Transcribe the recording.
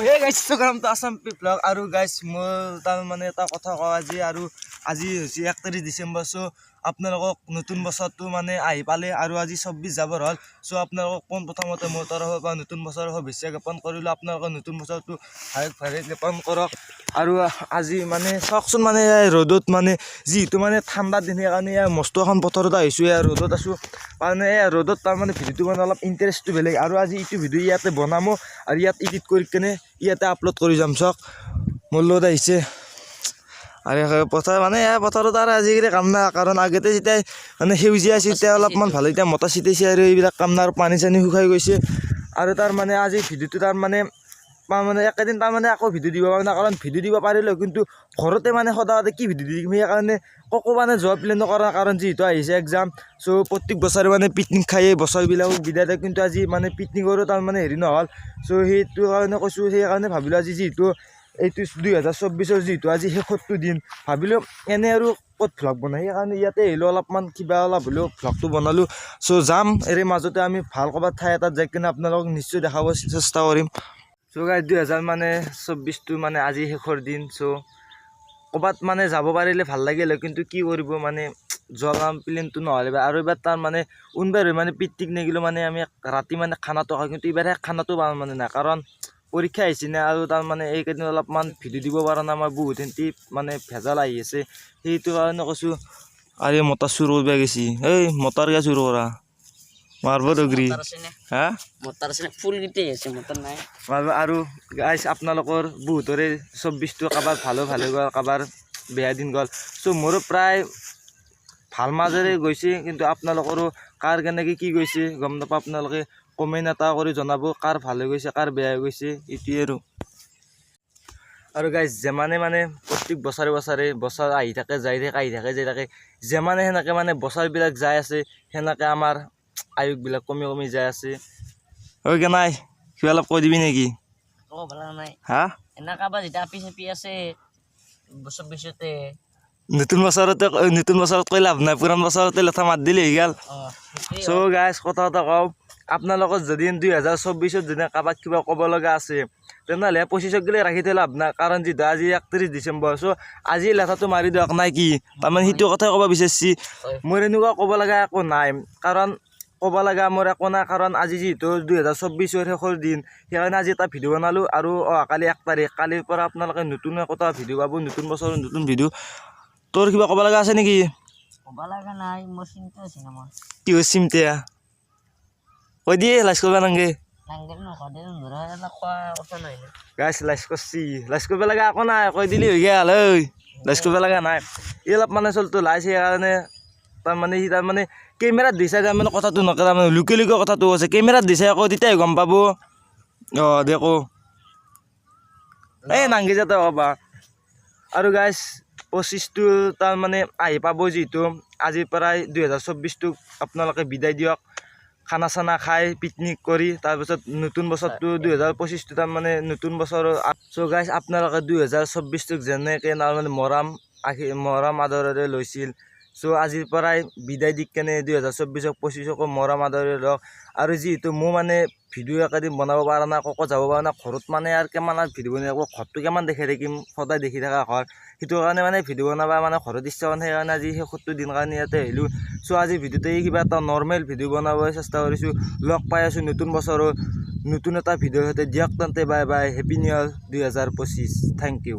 হে গাইছ ইনষ্টাগ্ৰামটো আছাম পিপ্লক আৰু গাইছ মই তাৰমানে এটা কথা কওঁ আজি আৰু আজি হৈছে একত্ৰিছ ডিচেম্বৰ চ' আপোনালোকক নতুন বছৰটো মানে আহি পালে আৰু আজি চৌব্বিছ যাবৰ হ'ল চ' আপোনালোকক পোন প্ৰথমতে মোৰ তৰফৰ পৰা নতুন বছৰৰ শুভেচ্ছা জ্ঞাপন কৰিলোঁ আপোনালোকে নতুন বছৰটো ভালক ভালে জ্ঞাপন কৰক আৰু আজি মানে চাওকচোন মানে ৰ'দত মানে যিহেতু মানে ঠাণ্ডা দিন সেইকাৰণে মস্ত এখন পথাৰত আহিছোঁ ৰ'দত আছোঁ মানে ৰ'দত তাৰমানে ভিডিঅ'টো মানে অলপ ইণ্টাৰেষ্টটো বেলেগ। আৰু আজি এইটো ভিডিঅ' ইয়াতে বনামো আৰু ইয়াত এডিট কৰি কেনে ইয়াতে আপলোড কৰি যাম, চাওক। মোৰ লগত আহিছে। আৰু পথাৰ মানে পথাৰত আৰু আজিকালি কাম নাই, কাৰণ আগতে যেতিয়া মানে সেউজীয়া আছিল, তেতিয়া অলপমান ভালো এতিয়া মতা চিটাইছে আৰু এইবিলাক কাম নাই, আৰু পানী চানী শুকাই গৈছে। আৰু তাৰ মানে আজি ভিডিঅ'টো তাৰ মানে মানে একেদিন তাৰমানে আকৌ ভিডিঅ' দিব পৰা নাই কাৰণ ভিডিঅ' দিব পাৰিলেও কিন্তু ঘৰতে মানে সদায় সদায় কি ভিডিঅ' দিম, সেইকাৰণে ককো মানে যোৱা প্লেন নকৰা কাৰণ যিহেতু আহিছে এক্সাম চ' প্ৰত্যেক বছৰে মানে পিকনিক খায়ে বছৰবিলাকক বিদায় দিয়ে, কিন্তু আজি মানে পিকনিকৰো তাৰমানে হেৰি নহ'ল। চ' সেইটো কাৰণে কৈছোঁ, সেইকাৰণে ভাবিলোঁ আজি যিহেতু এইটো দুই হাজাৰ চৌব্বিছৰ যিহেতু আজি শেষৰটো দিন, ভাবিলোঁ এনে আৰু ক'ত ভ্লগ বনাই, সেইকাৰণে ইয়াতে আহিলোঁ, অলপমান কিবা অলপ হ'লেও ভ্লগটো বনালোঁ। চ' যাম, এৰে মাজতে আমি ভালো ক'ৰবাত ঠাই এটাত যাই কিনে আপোনালোকক নিশ্চয় দেখাব চেষ্টা কৰিম। চ' গাই দুহেজাৰ মানে চৌব্বিছটো মানে আজি শেষৰ দিন চ' ক'ৰবাত মানে যাব পাৰিলে ভালো লাগিল হয় কিন্তু কি কৰিব মানে যোৱা প্লেনটো নহ'লে আৰু এবাৰ তাৰ মানে কোনবাৰ হৈ মানে পিকনিক নেগিলেও মানে আমি ৰাতি মানে খানাটো খাওঁ, কিন্তু এইবাৰহে খানাটো পাওঁ মানে নাই, কাৰণ পৰীক্ষা আহিছে না আৰু তাৰমানে এইকেইদিন অলপমান ভিডিঅ' দিব পৰা নাই মই বহুত সেনেটি মানে ভেজাল আহি আছে, সেইটো কাৰণে কৈছোঁ, আৰে মতা চুৰ কৰিব গেছি, এই মতাৰ গে চুৰ কৰা? আছে নে হা? মতাৰ আছে ফুল কেইটাই আছে নাই। আৰু- আৰু গাইছ আপোনালোকৰ বহুতৰে চৌব্বিছটো কাৰোবাৰ ভালো ভালে গ'ল কাৰোবাৰ বেয়া দিন গ'ল। চ' মোৰো প্ৰায় ভালো মাজেৰে গৈছে কিন্তু আপোনালোকৰো কাৰ কেনেকৈ কি গৈছে গম নাপাওঁ। আপোনালোকে কমেণ্ট এটা কৰি জনাব কাৰ ভালো হৈ গৈছে কাৰ বেয়া হৈ গৈছে এইটোৱে আৰু। আৰু গাইজ যিমানে মানে প্ৰত্যেক বছৰে বছৰে বছৰ আহি থাকে যাই থাকে আহি থাকে যাই থাকে যিমানে সেনেকৈ মানে বছৰবিলাক যাই আছে সেনেকৈ আমাৰ আয়ুসবিলাক কমি কমি যাই আছে। ঐ কেনাই কিবা অলপ কৈ দিবি নেকি? অ ভাল নাই। হা? এনেকা বা যেতিয়া আপি চাপি আছে বছৰ পিছতে। নতুন বছৰতে নতুন বছৰত কৈ লাভ নাই পুৰাণ বছৰতে লেঠা মাত দিলে হৈ গ'ল। চ' গাইজ কথা এটা কওঁ আপোনালোকৰ যদি দুই হাজাৰ চৌব্বিছত যদি কাৰোবাক কিবা ক'ব লগা আছে তেনেহ'লে পঁচিছক গ'লে ৰাখি থৈ লাভ নাই কাৰণ যিহেতু আজি একত্ৰিছ ডিচেম্বৰ চ' আজি লেঠাটো মাৰি দিয়ক নাই কি? তাৰমানে সেইটো কথাই ক'ব বিচাৰিছি। মোৰ এনেকুৱা ক'ব লগা একো নাই কাৰণ ক'ব লগা মোৰ একো নাই কাৰণ আজি যিহেতু দুহেজাৰ চৌব্বিছৰ শেষৰ দিন সেইকাৰণে আজি এটা ভিডিঅ' বনালোঁ আৰু অহাকালি এক তাৰিখ কালিৰ পৰা আপোনালোকে নতুন একোটা ভিডিঅ' পাব নতুন বছৰৰ নতুন ভিডিঅ' তোৰ কিবা ক'ব লগা আছে নেকি? কি হৈছে চিমটিয়া কৈ দিয়ে লাজ কৰিব নালাগে। গাইছ লাজ কৰছি লাজ কৰিব লগা একো নাই কৈ দিলি হৈ গেল ঐ। লাজ কৰিব লগা নাই। এই অলপ মানে চলটো লাজ সেইকাৰণে তাৰমানে সি তাৰমানে কেমেৰাত দিছে তাৰমানে কথাটো নকয় তাৰমানে লুকে লুকে কথাটো কৈছে। কেমেৰাত দিছে আকৌ তেতিয়াই গম পাব। অঁ দে এই নাংগি যাতে ক'বা আৰু গাইছ পঁচিছটো তাৰমানে আহি পাব যিহেতু আজিৰ পৰাই দুহেজাৰ চৌব্বিছটোক আপোনালোকে বিদায় দিয়ক। খানা চানা খাই পিকনিক কৰি তাৰপিছত নতুন বছৰটো দুহেজাৰ পঁচিছটো তাৰমানে নতুন বছৰ চ' গাইছ আপোনালোকে দুহেজাৰ চৌব্বিছটোক যেনেকৈ তাৰমানে মৰাম আশী মৰম আদৰেৰে লৈছিল চ' আজিৰ পৰাই বিদায় দি কেনে দুহেজাৰ চৌব্বিছক পঁচিছকো মৰম আদৰেৰে লওক। আৰু যিহেতু মোৰ মানে ভিডিঅ' একেদিন বনাব পৰা নাই ক'কো যাব পৰা নাই ঘৰত মানে আৰু কিমান আৰু ভিডিঅ' থাকোঁ ঘৰটো কিমান দেখি থাকিম সদায় দেখি থকা ঘৰ সেইটো কাৰণে মানে ভিডিঅ' বনাব মানে ঘৰত ইচ্ছা নাই সেইকাৰণে আজি শেষৰটো দিন কাৰণে ইয়াতে আহিলোঁ। চ' আজি ভিডিঅ'তে কিবা এটা নৰ্মেল ভিডিঅ' বনাব চেষ্টা কৰিছোঁ। লগ পাই আছোঁ নতুন বছৰত নতুন এটা ভিডিঅ'ৰ সৈতে। দিয়ক তেন্তে bye bye happy new year দুহেজাৰ পঁচিছ। Thank you